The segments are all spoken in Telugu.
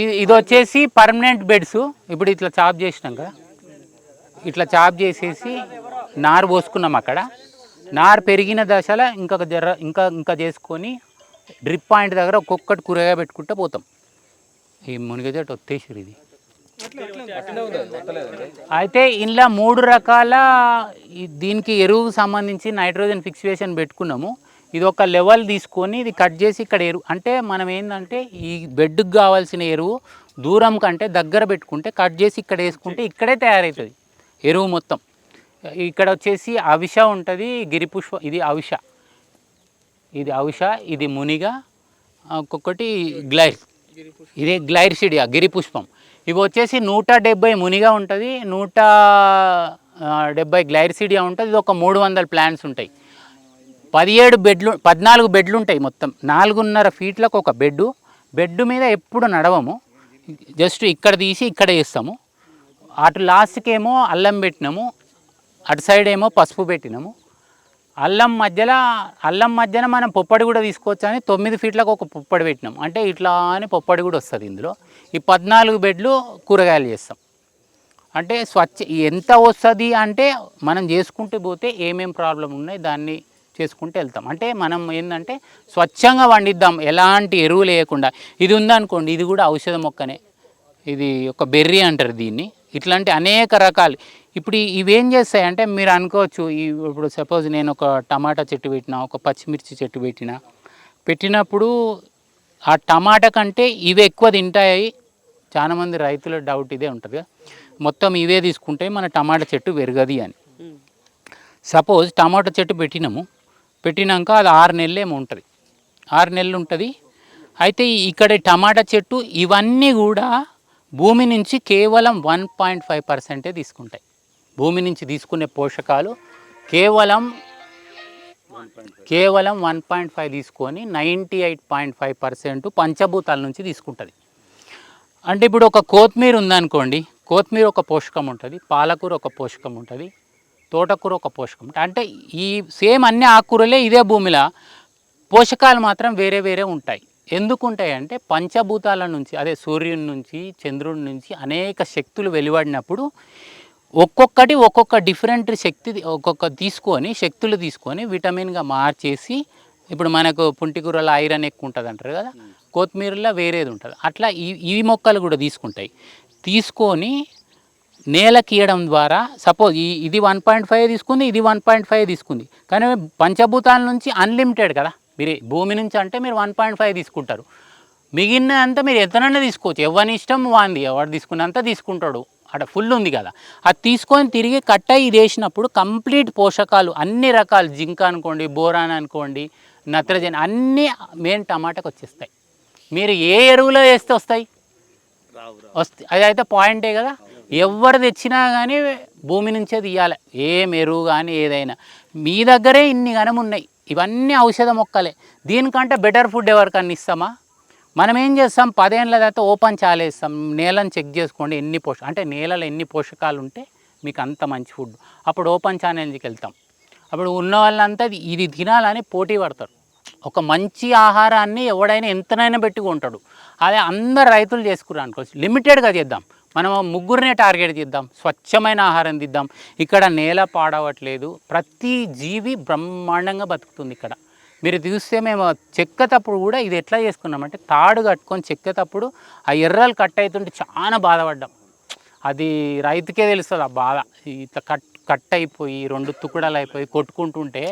ఇది ఇది వచ్చేసి పర్మనెంట్ బెడ్స్ ఇప్పుడు ఇట్లా చాప్ చేసినాం కదా ఇట్లా చాప్ చేసేసి నారు పోసుకున్నాం అక్కడ. నారు పెరిగిన దశలో ఇంకొక జర్ర ఇంకా ఇంకా చేసుకొని డ్రిప్ పాయింట్ దగ్గర ఒక్కొక్కటి కూరగాయ పెట్టుకుంటూ పోతాం. ఈ మునిగజట్టు వచ్చేసారు ఇది. అయితే ఇందులో మూడు రకాల దీనికి ఎరువుకు సంబంధించి నైట్రోజన్ ఫిక్సేషన్ పెట్టుకున్నాము. ఇది ఒక లెవెల్ తీసుకొని ఇది కట్ చేసి ఇక్కడ ఎరువు అంటే మనం ఏంటంటే ఈ బెడ్కి కావాల్సిన ఎరువు దూరం కంటే దగ్గర పెట్టుకుంటే కట్ చేసి ఇక్కడ వేసుకుంటే ఇక్కడే తయారవుతుంది ఎరువు మొత్తం. ఇక్కడ వచ్చేసి అవిష ఉంటుంది గిరిపుష్ప ఇది అవిష. ఇది అవిష ఇది మునిగ ఒక్కొక్కటి గ్లైర్. ఇదే గ్లైర్సిడియా గిరి పుష్పం. ఇవి వచ్చేసి నూట డెబ్బై మునిగా ఉంటుంది నూట డెబ్బై గ్లైర్సిడియా ఉంటుంది ఇది ఒక మూడు వందల ప్లాంట్స్ ఉంటాయి. పదిహేడు బెడ్లు పద్నాలుగు బెడ్లు ఉంటాయి మొత్తం. నాలుగున్నర ఫీట్లకు ఒక బెడ్ బెడ్ మీద ఎప్పుడు నడవము. జస్ట్ ఇక్కడ తీసి ఇక్కడ వేస్తాము అటు లాస్ట్కి ఏమో అల్లం పెట్టినాము. అటు సైడ్ ఏమో పసుపు పెట్టినాము. అల్లం మధ్యలో అల్లం మధ్యన మనం పొప్పడి కూడా తీసుకోవచ్చు అని తొమ్మిది ఫీట్లకు ఒక పొప్పడి పెట్టినాం అంటే ఇట్లా అని పొప్పడి కూడా వస్తుంది ఇందులో. ఈ పద్నాలుగు బెడ్లు కూరగాయలు చేస్తాం. అంటే స్వచ్ఛ ఎంత వస్తుంది అంటే మనం చేసుకుంటూ పోతే ఏమేం ప్రాబ్లం ఉన్నాయి దాన్ని చేసుకుంటూ వెళ్తాం. అంటే మనం ఏంటంటే స్వచ్ఛంగా పండిద్దాం ఎలాంటి ఎరువు లేకుండా. ఇది ఉందనుకోండి ఇది కూడా ఔషధ మొక్కనే. ఇది ఒక బెర్రీ అంటారు దీన్ని. ఇట్లాంటి అనేక రకాలు. ఇప్పుడు ఇవేం చేస్తాయంటే మీరు అనుకోవచ్చు ఈ ఇప్పుడు సపోజ్ నేను ఒక టమాటా చెట్టు పెట్టిన ఒక పచ్చిమిర్చి చెట్టు పెట్టిన పెట్టినప్పుడు ఆ టమాటా కంటే ఇవి ఎక్కువ తింటాయి. చాలామంది రైతుల డౌట్ ఇదే ఉంటుంది కదా. మొత్తం ఇవే తీసుకుంటే మన టమాటా చెట్టు పెరగది అని. సపోజ్ టమాటా చెట్టు పెట్టినాము. పెట్టినాక అది ఆరు నెలలు ఏమో ఉంటుంది. ఆరు నెలలు ఉంటుంది. అయితే ఇక్కడ టమాటా చెట్టు ఇవన్నీ కూడా భూమి నుంచి కేవలం వన్ పాయింట్ ఫైవ్ పర్సెంటే తీసుకుంటాయి. భూమి నుంచి తీసుకునే పోషకాలు కేవలం కేవలం వన్ పాయింట్ ఫైవ్ తీసుకొని ninety eight point five percent పంచభూతాల నుంచి తీసుకుంటుంది. అంటే ఇప్పుడు ఒక కొత్తిమీర ఉందనుకోండి కొత్తిమీర ఒక పోషకం ఉంటుంది పాలకూర ఒక పోషకం ఉంటుంది తోటకూర ఒక పోషకం. అంటే ఈ సేమ్ అన్ని ఆకుకూరలే ఇదే భూమిలో పోషకాలు మాత్రం వేరే వేరే ఉంటాయి. ఎందుకు ఉంటాయి అంటే పంచభూతాల నుంచి అదే సూర్యుని నుంచి చంద్రుడి నుంచి అనేక శక్తులు వెలువడినప్పుడు ఒక్కొక్కటి ఒక్కొక్క డిఫరెంట్ శక్తి ఒక్కొక్క తీసుకొని శక్తులు తీసుకొని విటమిన్గా మార్చేసి ఇప్పుడు మనకు పుంటికూరలో ఐరన్ ఎక్కువ ఉంటుంది అంటారు కదా కొత్తిమీరలో వేరేది ఉంటుంది. అట్లా ఈ ఈ మొక్కలు కూడా తీసుకుంటాయి. తీసుకొని నేలకి ఇవ్వడం ద్వారా సపోజ్ ఈ ఇది వన్ పాయింట్ ఫైవ్ తీసుకుంది ఇది వన్ పాయింట్ ఫైవ్ తీసుకుంది. కానీ పంచభూతాల నుంచి అన్లిమిటెడ్ కదా. మీరు భూమి నుంచి అంటే మీరు వన్ పాయింట్ ఫైవ్ తీసుకుంటారు. మిగిలిన అంతా మీరు ఎంతనన్నా తీసుకోవచ్చు. ఎవరి ఇష్టం వాంది ఎవరు తీసుకున్నంత తీసుకుంటాడు. అక్కడ ఫుల్ ఉంది కదా. అది తీసుకొని తిరిగి కట్ అయ్యి వేసినప్పుడు కంప్లీట్ పోషకాలు అన్ని రకాలు జింక్ అనుకోండి బోరాన్ అనుకోండి నత్రజని అన్నీ మెయిన్ టమాటాకి వచ్చేస్తాయి. మీరు ఏ ఎరువులో వేస్తే వస్తాయి? వస్తే అది అయితే పాయింటే కదా. ఎవరు తెచ్చినా కానీ భూమి నుంచే తీయాలి. ఏం ఎరువు కానీ ఏదైనా. మీ దగ్గరే ఇన్ని గనం ఉన్నాయి ఇవన్నీ ఔషధ మొక్కలే. దీనికంటే బెటర్ ఫుడ్ ఎవరికన్నా ఇస్తామా? మనం ఏం చేస్తాం? పదేళ్ళ తర్వాత ఓపెన్ చాలేస్తాం. నేలను చెక్ చేసుకోండి. ఎన్ని పోష అంటే నేలలో ఎన్ని పోషకాలు ఉంటే మీకు అంత మంచి ఫుడ్ అప్పుడు ఓపెన్ ఛాలెంజ్కి వెళ్తాం. అప్పుడు ఉన్న వాళ్ళంతా ఇది తినాలని పోటీ పడతారు. ఒక మంచి ఆహారాన్ని ఎవడైనా ఎంతనైనా పెట్టుకుంటాడు. అదే అందరు రైతులు చేసుకున్నారు అనుకోవచ్చు. లిమిటెడ్గా చేద్దాం. మనం ముగ్గురినే టార్గెట్ చేద్దాం స్వచ్ఛమైన ఆహారం తిద్దాం. ఇక్కడ నేల పాడవట్లేదు. ప్రతి జీవి బ్రహ్మాండంగా బతుకుతుంది ఇక్కడ. మీరు చూస్తే మేము చెక్కేటప్పుడు కూడా ఇది ఎట్లా చేసుకున్నామంటే తాడు కట్టుకొని చెక్కేటప్పుడు ఆ ఎర్రలు కట్ అవుతుంటే చాలా బాధపడ్డాం. అది రైతుకే తెలుస్తుంది ఆ బాధ. ఇట్లా కట్ కట్ అయిపోయి రెండు తుకుడలు అయిపోయి కొట్టుకుంటుంటే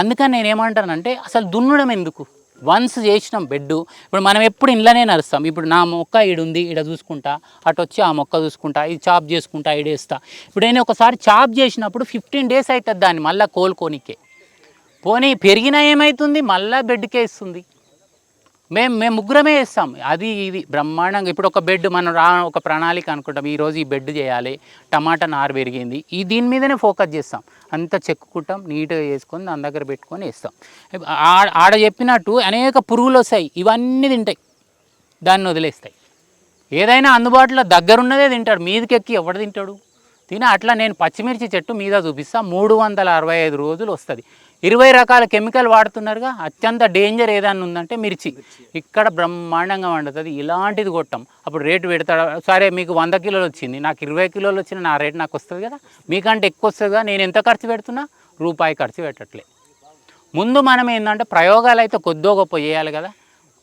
అందుకని నేను ఏమంటానంటే అసలు దున్నడం ఎందుకు? వన్స్ చేసినాం బెడ్ ఇప్పుడు మనం ఎప్పుడు ఇంట్లోనే నడుస్తాం. ఇప్పుడు నా మొక్క ఈడుంది ఈడ చూసుకుంటా. అటు వచ్చి ఆ మొక్క చూసుకుంటా ఇది చాప్ చేసుకుంటా ఈడేస్తా ఇప్పుడు నేను ఒకసారి చాప్ చేసినప్పుడు ఫిఫ్టీన్ డేస్ అవుతుంది దాన్ని మళ్ళీ కోలుకోనికే. పోనీ పెరిగినా ఏమవుతుంది మళ్ళీ బెడ్కే ఇస్తుంది మేము మేము ముగ్గురమే వేస్తాం అది ఇది బ్రహ్మాండంగా. ఇప్పుడు ఒక బెడ్ మనం రా ఒక ప్రణాళిక అనుకుంటాం. ఈరోజు ఈ బెడ్ చేయాలి. టమాటా నారు పెరిగింది. ఈ దీని మీదనే ఫోకస్ చేస్తాం. అంతా చెక్కుకుంటాం నీట్గా వేసుకొని దాని దగ్గర పెట్టుకొని వేస్తాం. ఆడ చెప్పినట్టు అనేక పురుగులు వస్తాయి. ఇవన్నీ తింటాయి. దాన్ని వదిలేస్తాయి. ఏదైనా అందుబాటులో దగ్గరున్నదే తింటాడు. మీదకెక్కి ఎవడు తింటాడు? తిన అట్లా నేను పచ్చిమిర్చి చెట్టు మీద చూపిస్తా. మూడు వందల అరవై ఐదు రోజులు వస్తుంది. ఇరవై రకాల కెమికల్ వాడుతున్నారుగా. అత్యంత డేంజర్ ఏదన్నా ఉందంటే మిర్చి. ఇక్కడ బ్రహ్మాండంగా వండుతుంది. ఇలాంటిది కొట్టం. అప్పుడు రేటు పెడతాడు. సరే మీకు వంద కిలోలు వచ్చింది. నాకు ఇరవై కిలోలు వచ్చిన నా రేటు నాకు వస్తుంది కదా. మీకంటే ఎక్కువ వస్తుంది కదా. నేను ఎంత ఖర్చు పెడుతున్నా? రూపాయి ఖర్చు పెట్టట్లే. ముందు మనం ఏంటంటే ప్రయోగాలు అయితే కొద్దో గొప్ప చేయాలి కదా.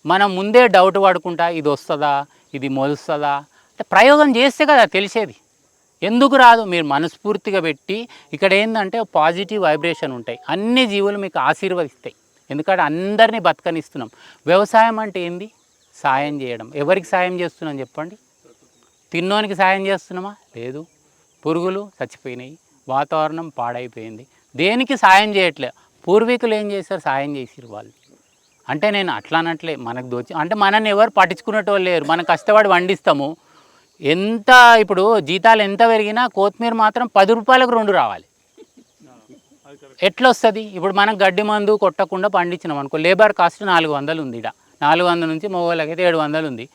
మనం ముందే డౌట్ పడుకుంటా ఇది వస్తుందా? ఇది మొలుస్తుందా? అంటే ప్రయోగం చేస్తే కదా తెలిసేది. ఎందుకు రాదు? మీరు మనస్ఫూర్తిగా పెట్టి ఇక్కడ ఏంటంటే పాజిటివ్ వైబ్రేషన్ ఉంటాయి. అన్ని జీవులు మీకు ఆశీర్వదిస్తాయి. ఎందుకంటే అందరినీ బతకనిస్తున్నాం. వ్యవసాయం అంటే ఏంది? సాయం చేయడం. ఎవరికి సాయం చేస్తున్నాం చెప్పండి? తిన్నోనికి సాయం చేస్తున్నామా? లేదు. పురుగులు చచ్చిపోయినాయి. వాతావరణం పాడైపోయింది. దేనికి సాయం చేయట్లే? పూర్వీకులు ఏం చేశారు? సాయం చేసిరు వాళ్ళు. అంటే నేను అట్లా అనట్లే. మనకు దోచి అంటే మనల్ని ఎవరు పట్టించుకునేటోళ్ళు లేరు. మనం కష్టపడి వండిస్తాము. ఎంత ఇప్పుడు జీతాలు ఎంత పెరిగినా కొత్తిమీర మాత్రం పది రూపాయలకు రెండు రావాలి. ఎట్లా వస్తుంది ఇప్పుడు మనం గడ్డి మందు కొట్టకుండా పండించినాం అనుకో లేబర్ కాస్ట్ నాలుగు వందలు ఉంది ఇక్కడ నాలుగు వందల నుంచి మొగోళ్ళకి అయితే ఏడు వందలు ఉంది.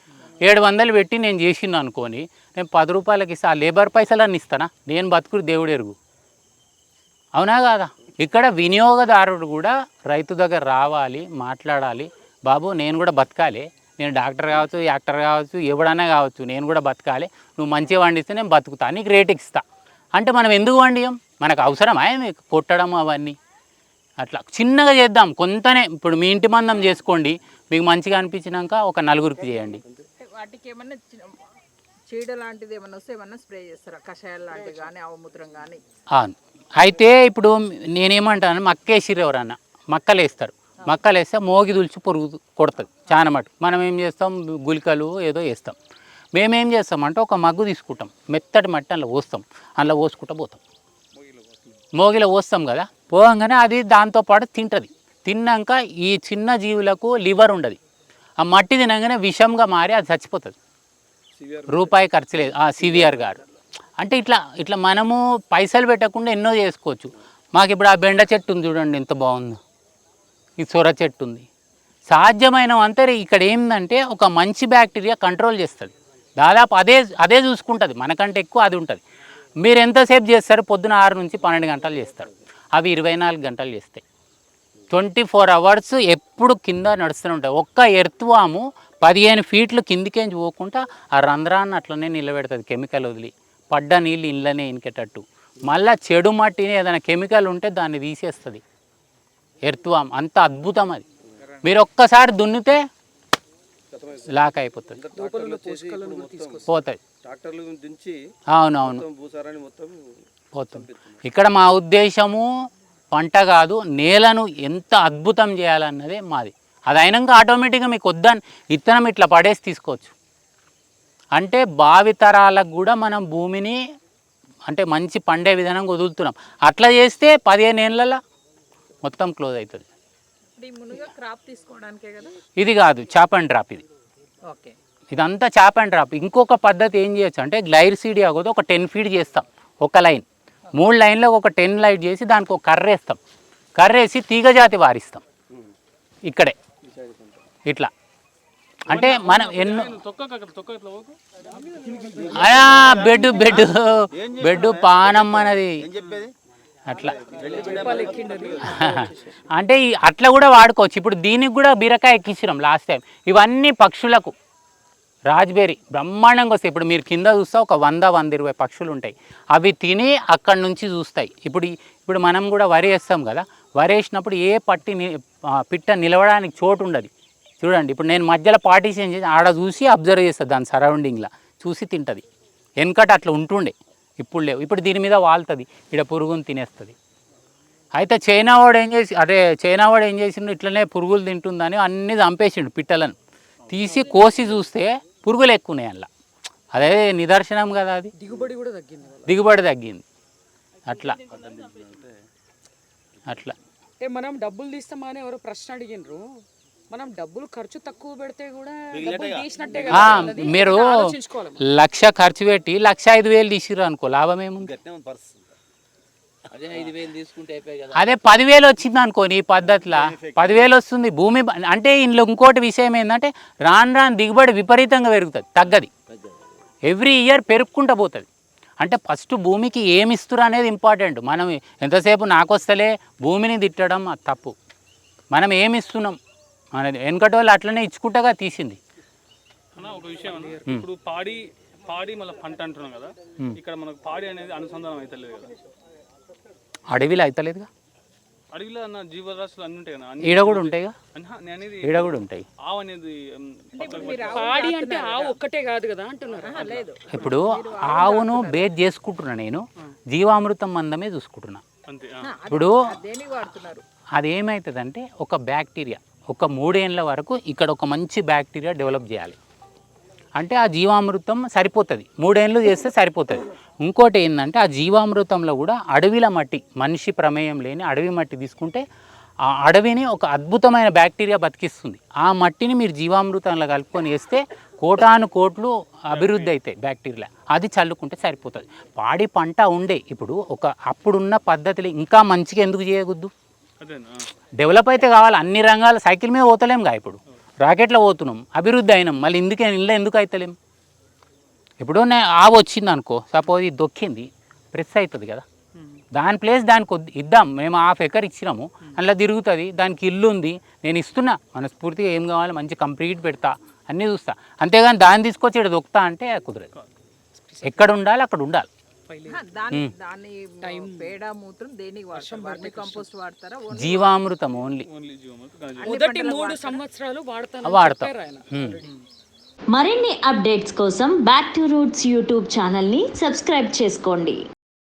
ఏడు వందలు పెట్టి నేను చేసిన అనుకోని నేను పది రూపాయలకి ఇస్తా ఆ లేబర్ పైసలు అన్ని ఇస్తానా? నేను బతుకుడు దేవుడు ఎరుగు. అవునా కాదా? ఇక్కడ వినియోగదారుడు కూడా రైతు దగ్గర రావాలి మాట్లాడాలి. బాబు నేను కూడా బతకాలి. నేను డాక్టర్ కావచ్చు యాక్టర్ కావచ్చు ఎవడన్నా కావచ్చు నేను కూడా బతకాలి. నువ్వు మంచిగా వండిస్తే నేను బతుకుతా నీకు రేట్ ఇస్తా. అంటే మనం ఎందుకు వండియం? మనకు అవసరమా మీకు కొట్టడం అవన్నీ. అట్లా చిన్నగా చేద్దాం. కొంతనే ఇప్పుడు మీ ఇంటి మందం చేసుకోండి. మీకు మంచిగా అనిపించినాక ఒక నలుగురికి చేయండి. వాటికి ఏమన్నా చిన్న- చీడ లాంటిది ఏమన్నా వస్తే ఏమన్నా స్ప్రే చేస్తారా? కషాయాలు లాంటివి కానీ అవమూత్రం కానీ అయితే ఇప్పుడు నేనేమంటాను మక్కేసిరు ఎవరన్నా మక్కలు వేస్తారు మక్కలు వేస్తే మోగి దులిచి పొరుగు కొడుతుంది చాలా మటుకు. మనం ఏం చేస్తాం? గులికలు ఏదో వేస్తాం. మేమేం చేస్తామంటే ఒక మగ్గు తీసుకుంటాం. మెత్తటి మట్టి అందులో పోస్తాం. అందులో పోసుకుంటూ పోతాం. మోగిలో పోస్తాం కదా? పోగానే అది దాంతోపాటు తింటుంది. తిన్నాక ఈ చిన్న జీవులకు లివర్ ఉండదు. ఆ మట్టి తినగానే విషంగా మారి అది చచ్చిపోతుంది. రూపాయి ఖర్చు లేదు. సివిఆర్ గారు అంటే ఇట్లా ఇట్లా మనము పైసలు పెట్టకుండా ఎన్నో చేసుకోవచ్చు. మాకు ఇప్పుడు ఆ బెండ చెట్టు ఉంది చూడండి ఎంత బాగుందో. ఈ సొర చెట్టు ఉంది. సాధ్యమైన అంతా ఇక్కడ ఏంటంటే ఒక మంచి బ్యాక్టీరియా కంట్రోల్ చేస్తుంది. దాదాపు అదే అదే చూసుకుంటుంది. మనకంటే ఎక్కువ అది ఉంటుంది. మీరు ఎంతసేపు చేస్తారు? పొద్దున ఆరు నుంచి పన్నెండు గంటలు చేస్తారు. అవి ఇరవై నాలుగు గంటలు చేస్తాయి. ట్వంటీ ఫోర్ అవర్స్ ఎప్పుడు కింద నడుస్తూనే ఉంటాయి. ఒక్క ఎర్త్వాము పదిహేను ఫీట్లు కిందికేంచి పోకుండా ఆ రంధ్రాన్ని అట్లనే నిలబెడుతుంది కెమికల్ వదిలి. పడ్డ నీళ్ళు ఇళ్ళనే ఇనికేటట్టు. మళ్ళీ చెడు మట్టిని ఏదైనా కెమికల్ ఉంటే దాన్ని తీసేస్తుంది. ఎర్త్వామ్ అంత అద్భుతం అది. మీరు ఒక్కసారి దున్నితే లాక్ అయిపోతుంది. దించి అవునవును. మొత్తం భూసారాన్ని మొత్తం పోతుంది. ఇక్కడ మా ఉద్దేశము పంట కాదు నేలను ఎంత అద్భుతం చేయాలన్నదే మాది. అది అయినాక ఆటోమేటిక్గా మీకు వద్దని ఇత్తనం ఇట్లా పడేసి తీసుకోవచ్చు. అంటే భావితరాలకు కూడా మనం భూమిని అంటే మంచి పండే విధానంగా వదులుతున్నాం. అట్లా చేస్తే పదిహేను ఏళ్ళలో మొత్తం క్లోజ్ అవుతుంది. ఇది కాదు చాప్ అండ్ డ్రాప్ ఇది. ఓకే. ఇదంతా చాప్ అండ్ డ్రాప్. ఇంకొక పద్ధతి ఏం చేయొచ్చు అంటే గ్లైర్ సీడ్ కూడా ఒక టెన్ ఫీట్ చేస్తాం ఒక లైన్. మూడు లైన్లో ఒక టెన్ లైట్ చేసి దానికి ఒక కర్ర వేస్తాం. కర్ర వేసి తీగజాతి వారిస్తాం. ఇక్కడే. ఇట్లా. అంటే మనం ఎన్నో బెడ్ బెడ్ బెడ్ పానం అన్నది ఏం చెప్పేది? అట్లా. అంటే ఈ- అట్లా కూడా వాడుకోవచ్చు. ఇప్పుడు దీనికి కూడా బీరకాయ ఎక్కించినాం లాస్ట్ టైం ఇవన్నీ పక్షులకు. రాజ్బెర్రీ బ్రహ్మాండంగా వస్తాయి. ఇప్పుడు మీరు కింద చూస్తే ఒక వంద వంద ఇరవై పక్షులు ఉంటాయి. అవి తిని అక్కడి నుంచి చూస్తాయి. ఇప్పుడు ఇప్పుడు మనం కూడా వరి వేస్తాం కదా. వరి వేసినప్పుడు ఏ పట్టి పిట్ట నిలవడానికి చోటు ఉండదు. చూడండి ఇప్పుడు నేను మధ్యలో పార్టీషన్ చేసి ఆడ చూసి అబ్జర్వ్ చేస్తాను దాని సరౌండింగ్లో చూసి తింటుంది. వెనకట అట్లా ఉంటుండే. ఇప్పుడు లేవు. ఇప్పుడు దీని మీద వాళ్తుంది. ఇక్కడ పురుగుని తినేస్తుంది. అయితే చైనా వాడు ఏం చేసి అదే చైనా వాడు ఏం చేసిండు? ఇట్లనే పురుగులు తింటుందని అన్నీ చంపేసిండు పిట్టలను. తీసి కోసి చూస్తే పురుగులు ఎక్కువ ఉన్నాయి అందులో అదే నిదర్శనం కదా అది. దిగుబడి కూడా తగ్గింది దిగుబడి తగ్గింది. అట్లా. అట్లా. అంటే మనం డబ్బులు తీస్తామని ఎవరో ప్రశ్న అడిగినరు మనం డబ్బులు ఖర్చు తక్కువ పెడితే కూడా తీసినట్టే మీరు. లక్ష ఖర్చు పెట్టి లక్ష ఐదు వేలు తీసిర్రు అనుకో లాభం ఏముంది? అదే ఐదు వేలు తీసుకుంటే అయిపోయి కదా. అదే పదివేలు వచ్చింది అనుకో ఈ పద్ధతిలో. పదివేలు వస్తుంది భూమి అంటే ఇందులో ఇంకోటి విషయం ఏంటంటే రాను రాను దిగుబడి విపరీతంగా పెరుగుతుంది తగ్గది. ఎవ్రీ ఇయర్ పెరుక్కుంటూ పోతుంది. అంటే ఫస్ట్ భూమికి ఏమి ఇస్తురు అనేది ఇంపార్టెంట్. మనం ఎంతసేపు నాకు వస్తలే భూమిని తిట్టడం అది తప్పు. మనం ఏమి ఇస్తున్నాం? అనేది వెనకటి వాళ్ళు అట్లనే ఇచ్చుకుంటగా తీసింది. అన్న ఒక విషయం అన్న. ఇప్పుడు పాడి పాడి మళ్ళీ పంట అంటున్నాం కదా. ఇక్కడ మనకు పాడి అనేది అనుసంధానం అయితే లేదు కదా. అడవిలో అవుతలేదుగా అడవిలో అన్న జీవరాశులు అన్ని ఉంటాయి కదా. ఈడ కూడా ఉంటాయిగా నేను అనేది ఈడ కూడా ఉంటాయి. ఆవు అనేది పాడి అంటే ఆవు ఒక్కటే కాదు కదా అంటున్నారు. లేదు. ఇప్పుడు ఆవును బేస్ చేసుకుంటున్నా నేను. జీవామృతం మందమే చూసుకుంటున్నా. ఇప్పుడు అది ఏమవుతుందంటే ఒక బ్యాక్టీరియా. ఒక మూడేళ్ళ వరకు ఇక్కడ ఒక మంచి బ్యాక్టీరియా డెవలప్ చేయాలి. అంటే ఆ జీవామృతం సరిపోతుంది. మూడేళ్ళు చేస్తే సరిపోతుంది. ఇంకోటి ఏంటంటే ఆ జీవామృతంలో కూడా అడవిల మట్టి మనిషి ప్రమేయం లేని అడవి మట్టి తీసుకుంటే ఆ అడవిని ఒక అద్భుతమైన బ్యాక్టీరియా బతికిస్తుంది. ఆ మట్టిని మీరు జీవామృతంలో కలుపుకొని వేస్తే కోటాను కోట్లు అభివృద్ధి అవుతాయి బ్యాక్టీరియా. అది చల్లుకుంటే సరిపోతుంది. పాడి పంట ఉండే. ఇప్పుడు ఒక అప్పుడున్న పద్ధతిలో ఇంకా మంచిగా ఎందుకు చేయకూడదు? డెవలప్ అయితే కావాలి. అన్ని రంగాలు సైకిల్ మీద పోతలేంగా ఇప్పుడు. రాకెట్లో పోతున్నాం. అభివృద్ధి అయినాం. మళ్ళీ ఎందుకే ఇళ్ళ ఎందుకు అవుతలేం ఇప్పుడు నే ఆవు వచ్చింది అనుకో. సపోజ్ ఇది దొక్కింది. ప్రెస్ అవుతుంది కదా. దాని ప్లేస్ దానికి ఇద్దాం. మేము హాఫ్ ఎకర్ ఇచ్చినాము. అందులో తిరుగుతుంది. దానికి ఇల్లు ఉంది. నేను ఇస్తున్నా. మనస్ఫూర్తిగా ఏం కావాలి? మంచి కంప్లీట్ పెడతా. అన్నీ చూస్తా. అంతేగాని దాన్ని తీసుకొచ్చి ఇక్కడ దొక్కుతా అంటే కుదరదు. ఎక్కడ ఉండాలి అక్కడ ఉండాలి. ఆ, దాని దాని పేడ మూత్రం దేనికి వర్మి కంపోస్ట్ వాడతారా? జీవామృతం ఓన్లీ. ఓన్లీ జీవమృతం మొదటి మూడు సంవత్సరాలు వాడతాను వాడతాం. మరిన్ని అప్డేట్స్ కోసం బ్యాక్ టు రూట్స్ యూట్యూబ్ ఛానల్ని సబ్స్క్రైబ్ చేసుకోండి.